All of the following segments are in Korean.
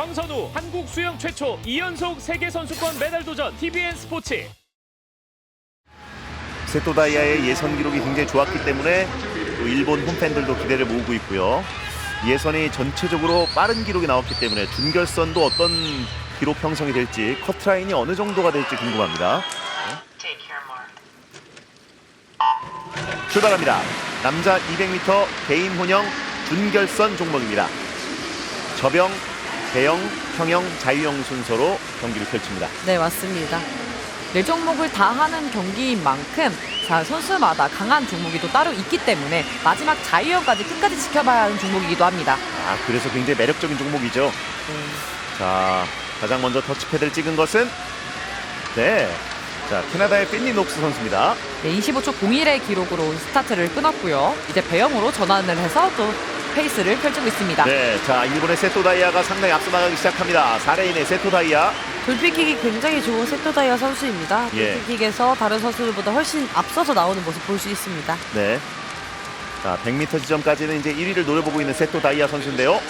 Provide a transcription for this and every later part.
황선우 한국 수영 최초 2연속 세계 선수권 메달 도전 TVN 스포츠 세토다이아의 예선 기록이 굉장히 좋았기 때문에 또 일본 홈팬들도 기대를 모으고 있고요. 예선이 전체적으로 빠른 기록이 나왔기 때문에 준결선도 어떤 기록 형성이 될지 커트라인이 어느 정도가 될지 궁금합니다. 출발합니다. 남자 200m 개인 혼영 준결선 종목입니다. 저병, 배영, 평영, 자유형 순서로 경기를 펼칩니다. 네, 맞습니다. 네 종목을 다 하는 경기인 만큼 자, 선수마다 강한 종목이 또 따로 있기 때문에 마지막 자유형까지 끝까지 지켜봐야 하는 종목이기도 합니다. 아, 그래서 굉장히 매력적인 종목이죠. 네. 자, 가장 먼저 터치패드를 찍은 것은 네. 자, 캐나다의 핀니 녹스 선수입니다. 네, 25초 01의 기록으로 스타트를 끊었고요. 이제 배영으로 전환을 해서 또 페이스를 펼치고 있습니다. 네. 자, 일본의 세토다이아가 상당히 앞서 나가기 시작합니다. 4레인의 세토다이아. 돌피킥이 굉장히 좋은 세토다이아 선수입니다. 예. 돌피킥에서 다른 선수들보다 훨씬 앞서서 나오는 모습 볼 수 있습니다. 네. 자, 100m 지점까지는 이제 1위를 노려보고 있는 세토다이아 선수인데요.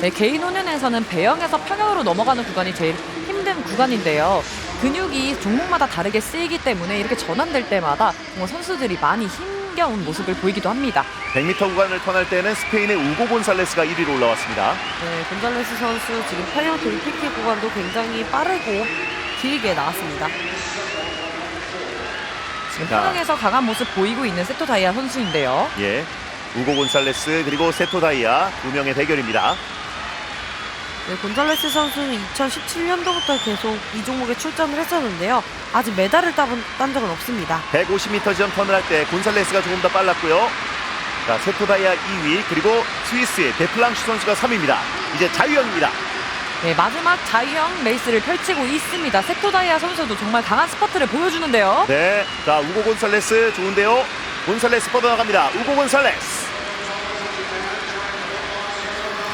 네, 개인 혼연에서는 배영에서 평영으로 넘어가는 구간이 제일 힘든 구간인데요. 근육이 종목마다 다르게 쓰이기 때문에 이렇게 전환될 때마다 정말 선수들이 많이 힘겨운 모습을 보이기도 합니다. 100m 구간을 턴할 때는 스페인의 우고 곤살레스가 1위로 올라왔습니다. 네, 곤잘레스 선수 지금 평영 돌피킥 구간도 굉장히 빠르고 길게 나왔습니다. 지금 자. 평영에서 강한 모습 보이고 있는 세토 다이아 선수인데요. 예. 우고 곤살레스 그리고 세토다이아 두 명의 대결입니다. 네, 곤잘레스 선수는 2017년도부터 계속 이 종목에 출전을 했었는데요. 아직 메달을 따본, 딴 적은 없습니다. 150m 지점 턴을 할 때 곤살레스가 조금 더 빨랐고요. 자, 세토다이아 2위 그리고 스위스의 데플랑슈 선수가 3위입니다. 이제 자유형입니다. 네, 마지막 자유형 레이스를 펼치고 있습니다. 세토 다이아 선수도 정말 강한 스퍼트를 보여주는데요. 네. 자, 우고 곤살레스 좋은데요. 곤살레스 뻗어나갑니다. 우고 곤살레스.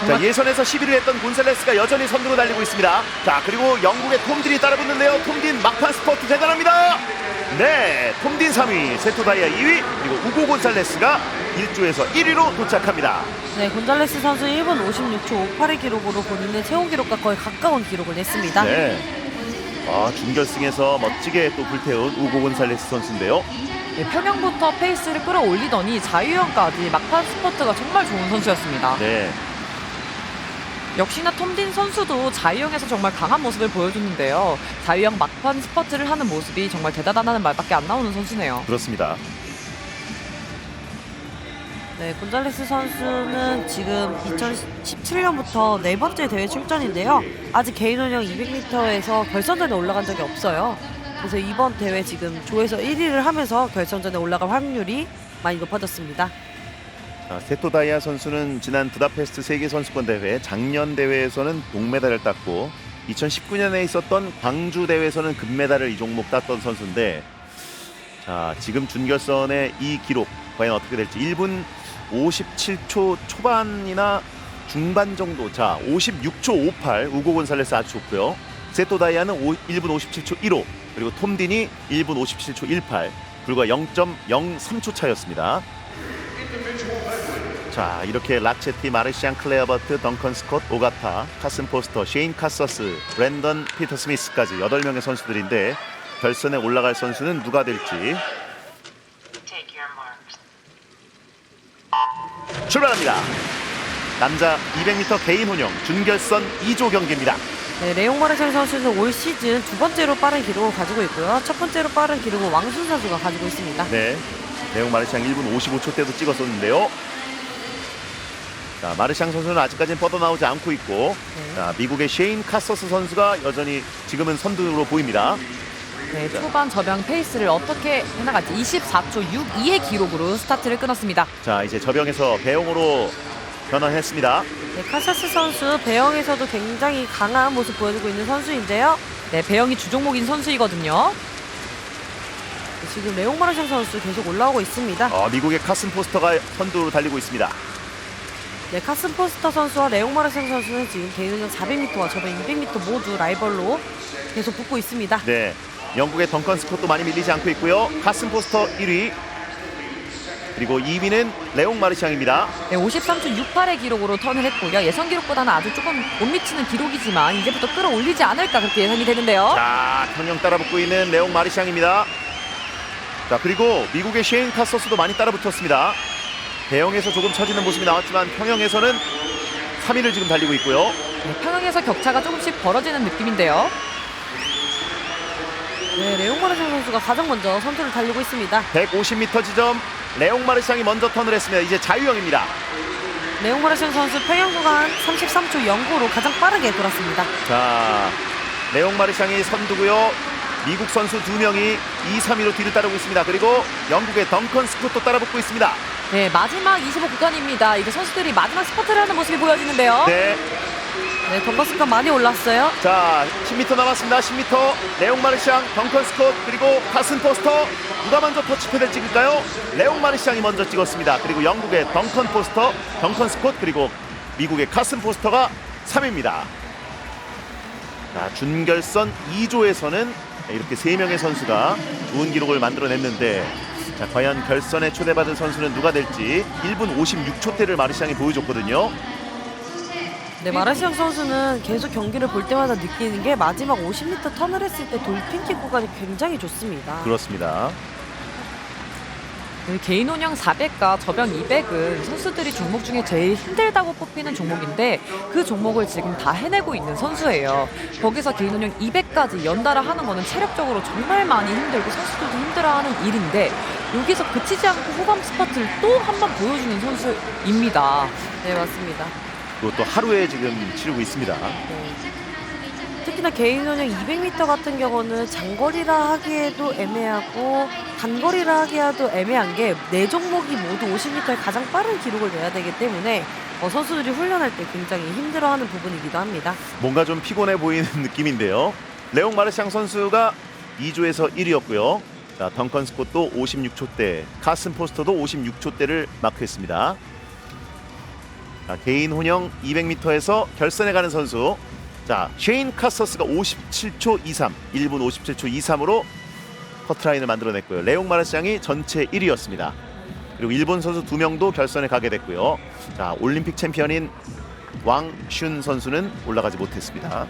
자, 예선에서 11위 했던 곤살레스가 여전히 선두로 달리고 있습니다. 자, 그리고 영국의 톰딘이 따라붙는데요. 톰딘 막판 스퍼트 대단합니다. 네, 톰딘 3위, 세토다이아 2위, 그리고 우고 곤살레스가 1조에서 1위로 도착합니다. 네, 곤잘레스 선수 1분 56초 58의 기록으로 본인의 최고 기록과 거의 가까운 기록을 냈습니다. 네. 아, 준결승에서 멋지게 또 불태운 우고 곤살레스 선수인데요. 네, 평영부터 페이스를 끌어올리더니 자유형까지 막판 스퍼트가 정말 좋은 선수였습니다. 네. 역시나 톰딘 선수도 자유형에서 정말 강한 모습을 보여줬는데요. 자유형 막판 스퍼트를 하는 모습이 정말 대단하다는 말밖에 안 나오는 선수네요. 그렇습니다. 네, 곤잘레스 선수는 지금 2017년부터 네 번째 대회 출전인데요. 아직 개인 혼영 200m에서 결선전에 올라간 적이 없어요. 그래서 이번 대회 지금 조에서 1위를 하면서 결선전에 올라갈 확률이 많이 높아졌습니다. 자, 세토다이아 선수는 지난 부다페스트 세계 선수권 대회 작년 대회에서는 동메달을 땄고 2019년에 있었던 광주 대회에서는 금메달을 이 종목 땄던 선수인데 자, 지금 준결선의 이 기록 과연 어떻게 될지. 1분 57초 초반이나 중반 정도 자 56초 58 우고 곤살레스 아주 좋고요. 세토 다이아는 오- 1분 57초 15 그리고 톰 딘이 1분 57초 18 불과 0.03초 차였습니다 자 이렇게 라체티, 마르시안 클레어버트, 덩컨 스콧, 오가타, 카슨 포스터, 쉐인 카서스, 브랜던 피터 스미스까지 8명의 선수들인데 결선에 올라갈 선수는 누가 될지. 출발합니다. 남자 200m 개인 혼영 준결선 2조 경기입니다. 네, 레옹 마르샹 선수는 올 시즌 두 번째로 빠른 기록을 가지고 있고요. 첫 번째로 빠른 기록은 왕순 선수가 가지고 있습니다. 네. 내용 마르샹 1분 55초 때도 찍었었는데요. 자, 마르샹 선수는 아직까지는 뻗어나오지 않고 있고 네. 자, 미국의 쉐인 카서스 선수가 여전히 지금은 선두로 보입니다. 네, 초반 저병 페이스를 어떻게 해나갈지 24초 62의 기록으로 스타트를 끊었습니다. 자, 이제 저병에서 배영으로 변환했습니다. 네, 카사스 선수 배영에서도 굉장히 강한 모습 보여주고 있는 선수인데요. 네, 배영이 주종목인 선수이거든요. 네, 지금 레옹 마르샹 선수 계속 올라오고 있습니다. 어, 미국의 카슨 포스터가 선두로 달리고 있습니다. 네, 카슨 포스터 선수와 레옹 마르샹 선수는 지금 개인전 400m와 저번 200m 모두 라이벌로 계속 붙고 있습니다. 네. 영국의 덩컨 스콧도 많이 밀리지 않고 있고요. 카슨 포스터 1위. 그리고 2위는 레옹 마르샹입니다. 네, 53초 68의 기록으로 턴을 했고요. 예선 기록보다는 아주 조금 못 미치는 기록이지만 이제부터 끌어올리지 않을까 그렇게 예상이 되는데요. 자, 평영 따라붙고 있는 레옹 마르샹입니다. 자, 그리고 미국의 쉐인 카서스도 많이 따라붙었습니다. 대형에서 조금 처지는 모습이 나왔지만 평영에서는 3위를 지금 달리고 있고요. 네, 평양에서 격차가 조금씩 벌어지는 느낌인데요. 네, 레옹 마르샹 선수가 가장 먼저 선두를 달리고 있습니다. 150m 지점 레옹 마르샹이 먼저 턴을 했습니다. 이제 자유형입니다. 레옹 마르샹 선수 평영 구간 33초 09로 가장 빠르게 돌았습니다. 자, 레옹 마르샹이 선두고요. 미국 선수 두 명이 2, 3위로 뒤를 따르고 있습니다. 그리고 영국의 덩컨 스콧도 따라붙고 있습니다. 네, 마지막 25 구간입니다. 이제 선수들이 마지막 스퍼트를 하는 모습이 보여지는데요. 네, 네, 덩커스가 많이 올랐어요. 자, 10m 남았습니다. 10m 레옹 마르샹, 덩컨 스콧 그리고 카슨 포스터 누가 먼저 터치패드를 찍을까요? 레옹 마르샹이 먼저 찍었습니다. 그리고 영국의 덩컨 포스터, 덩컨 스콧 그리고 미국의 카슨 포스터가 3위입니다. 자, 준결선 2조에서는 이렇게 세 명의 선수가 좋은 기록을 만들어냈는데 자, 과연 결선에 초대받은 선수는 누가 될지 1분 56초 대를 마르샹이 보여줬거든요. 네, 마르시앙 선수는 계속 경기를 볼 때마다 느끼는 게 마지막 50m 턴을 했을 때 돌핀킥 구간이 굉장히 좋습니다. 그렇습니다. 네, 개인 혼영 400과 저병 200은 선수들이 종목 중에 제일 힘들다고 뽑히는 종목인데 그 종목을 지금 다 해내고 있는 선수예요. 거기서 개인 혼영 200까지 연달아 하는 거는 체력적으로 정말 많이 힘들고 선수들도 힘들어하는 일인데 여기서 그치지 않고 후방 스퍼트를 또 한 번 보여주는 선수입니다. 네, 맞습니다. 그것도 하루에 지금 치르고 있습니다. 네. 특히나 개인 혼영 200m 같은 경우는 장거리라 하기에도 애매하고 단거리라 하기에도 애매한 게 네 종목이 모두 50m에 가장 빠른 기록을 내야 되기 때문에 어, 선수들이 훈련할 때 굉장히 힘들어하는 부분이기도 합니다. 뭔가 좀 피곤해 보이는 느낌인데요. 레옹 마르샹 선수가 2조에서 1위였고요. 자, 덩컨 스콧도 56초대, 카슨 포스터도 56초대를 마크했습니다. 자, 개인 혼영 200m에서 결선에 가는 선수. 자, 쉐인 카서스가 57초 23, 1분 57초 23으로 커트라인을 만들어냈고요. 레옹 마르샹이 전체 1위였습니다. 그리고 일본 선수 두 명도 결선에 가게 됐고요. 자, 올림픽 챔피언인 왕슌 선수는 올라가지 못했습니다.